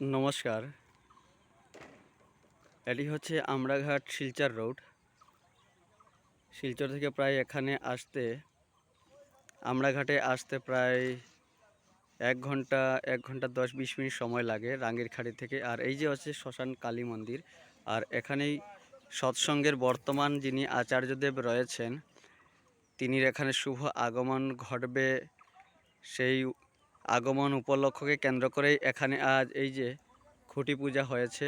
নমস্কার। এটি হচ্ছে আমরাঘাট শিলচর রোড। শিলচর থেকে প্রায় এখানে আসতে আমরাঘাটে আসতে প্রায় এক ঘণ্টা এক ঘণ্টা দশ বিশ মিনিট সময় লাগে রাঙ্গির খাড়ি থেকে। আর এই যে হচ্ছে শ্মশান কালী মন্দির, আর এখানেই সৎসঙ্গের বর্তমান যিনি আচার্যদেব রয়েছেন তিনি এখানে শুভ আগমন ঘটবে সেই আগমন উপলক্ষকে কেন্দ্র করেই এখানে আজ এই যে খুঁটি পূজা হয়েছে।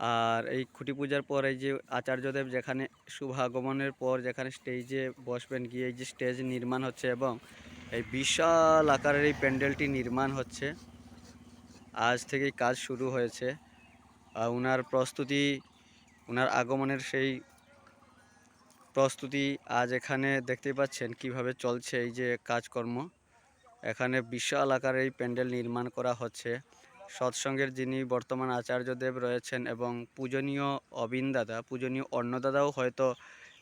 আর এই খুঁটি পূজার পর এই যে আচার্যদেব যেখানে শুভ আগমনের পর যেখানে স্টেজে বসবেন, গিয়ে এই যে স্টেজ নির্মাণ হচ্ছে এবং এই বিশাল আকারের এই প্যান্ডেলটি নির্মাণ হচ্ছে। আজ থেকেই কাজ শুরু হয়েছে। আর ওনার প্রস্তুতি ওনার আগমনের সেই প্রস্তুতি আজ এখানে দেখতে পাচ্ছেন কীভাবে চলছে এই যে কাজকর্ম। এখানে বিশাল আকারে এই প্যান্ডেল নির্মাণ করা হচ্ছে। সৎসঙ্গের যিনি বর্তমান আচার্যদেব রয়েছেন এবং পূজনীয় অবিন দাদা, পূজনীয় অন্নদাদাও হয়তো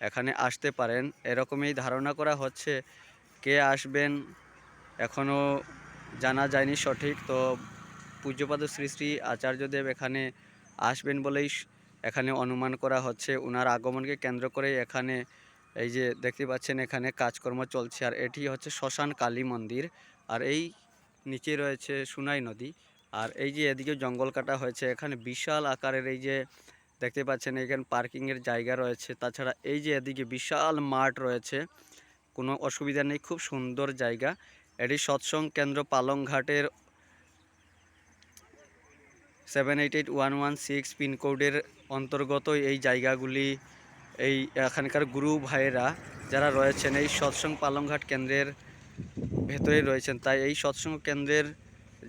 এখানে আসতে পারেন। এরকমই ধারণা করা হচ্ছে, কে আসবেন এখনও জানা যায়নি সঠিক। তো পূজ্যপাদ শ্রী শ্রী আচার্যদেব এখানে আসবেন বলেই এখানে অনুমান করা হচ্ছে। ওনার আগমনকে কেন্দ্র করে এখানে এই যে দেখতে পাচ্ছেন এখানে কাজকর্ম চলছে, আর এটি হচ্ছে শ্মশান কালী মন্দির, আর এই নিচে রয়েছে সুনাই নদী, আর এই যে এদিকে জঙ্গল কাটা হয়েছে, এখানে বিশাল আকারের এই যে দেখতে পাচ্ছেন এখানে পার্কিংয়ের জায়গা রয়েছে, তাছাড়া এই যে এদিকে বিশাল মাঠ রয়েছে, কোনো অসুবিধা নেই, খুব সুন্দর জায়গা, এটি সৎসং কেন্দ্র পালংঘাটের seven eight eight one one six পিনকোডের অন্তর্গত এই জায়গাগুলি এই এখানকার গুরু ভাইয়েরা যারা রয়েছেন, এই সৎসঙ্গ পালংঘাট কেন্দ্রের ভেতরেই রয়েছেন। তাই এই সৎসঙ্গ কেন্দ্রের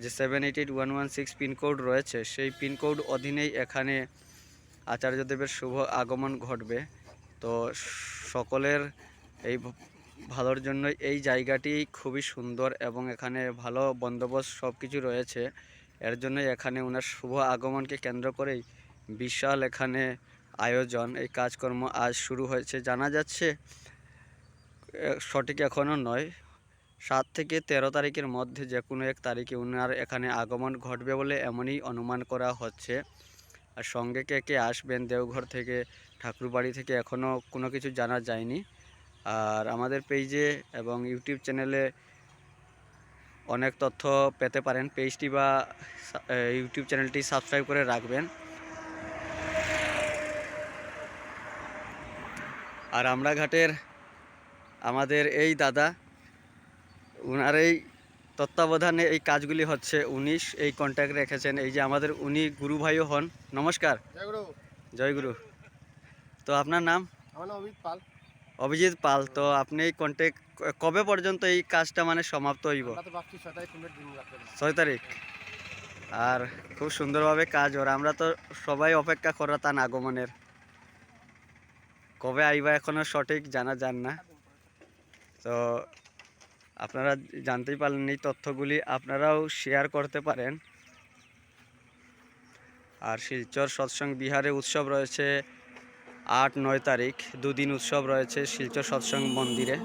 যে seven eight eight one one six pincode রয়েছে, সেই পিনকোড অধীনেই এখানে আচার্যদেবের শুভ আগমন ঘটবে। তো সকলের এই ভালোর জন্য এই জায়গাটি খুবই সুন্দর এবং এখানে ভালো বন্দোবস্ত সব কিছু রয়েছে। এর জন্য এখানে ওনার শুভ আগমনকে কেন্দ্র করেই বিশাল এখানে আয়োজন, এই কাজকর্ম আজ শুরু হয়েছে। জানা যাচ্ছে সঠিক এখনও নয়। সাত থেকে তেরো তারিখের মধ্যে যে কোনো এক তারিখে ওনার এখানে আগমন ঘটবে বলে এমনই অনুমান করা হচ্ছে। আর সঙ্গে কে কে আসবেন, দেওঘর থেকে, ঠাকুরবাড়ি থেকে এখনও কোনো কিছু জানা যায়নি। আর আমাদের পেজে এবং ইউটিউব চ্যানেলে অনেক তথ্য পেতে পারেন। পেজটি বা ইউটিউব চ্যানেলটি সাবস্ক্রাইব করে রাখবেন। আর আমরা ঘাটের আমাদের এই দাদা উনার এই তত্ত্বাবধানে এই কাজগুলি হচ্ছে। উনি এই কন্ট্যাক্ট রেখেছেন। এই যে আমাদের উনি গুরু ভাইও হন। নমস্কার। জয়গুরু জয় গুরু। তো আপনার নাম? অমিত পাল। অভিজিৎ পাল। তো আপনি এই কন্ট্যাক্ট কবে পর্যন্ত এই কাজটা মানে সমাপ্ত হইব? ছয় তারিখ। আর খুব সুন্দরভাবে কাজ ওরা। আমরা তো সবাই অপেক্ষা করা তার আগমনের। কবে আইবা এখনও সঠিক জানা যান না। তো আপনারা জানতেই পারলেন, এই তথ্যগুলি আপনারাও শেয়ার করতে পারেন। আর শিলচর সৎসঙ্গ বিহারে উৎসব রয়েছে আট নয় তারিখ, দুদিন উৎসব রয়েছে শিলচর সৎসঙ্গ মন্দিরে।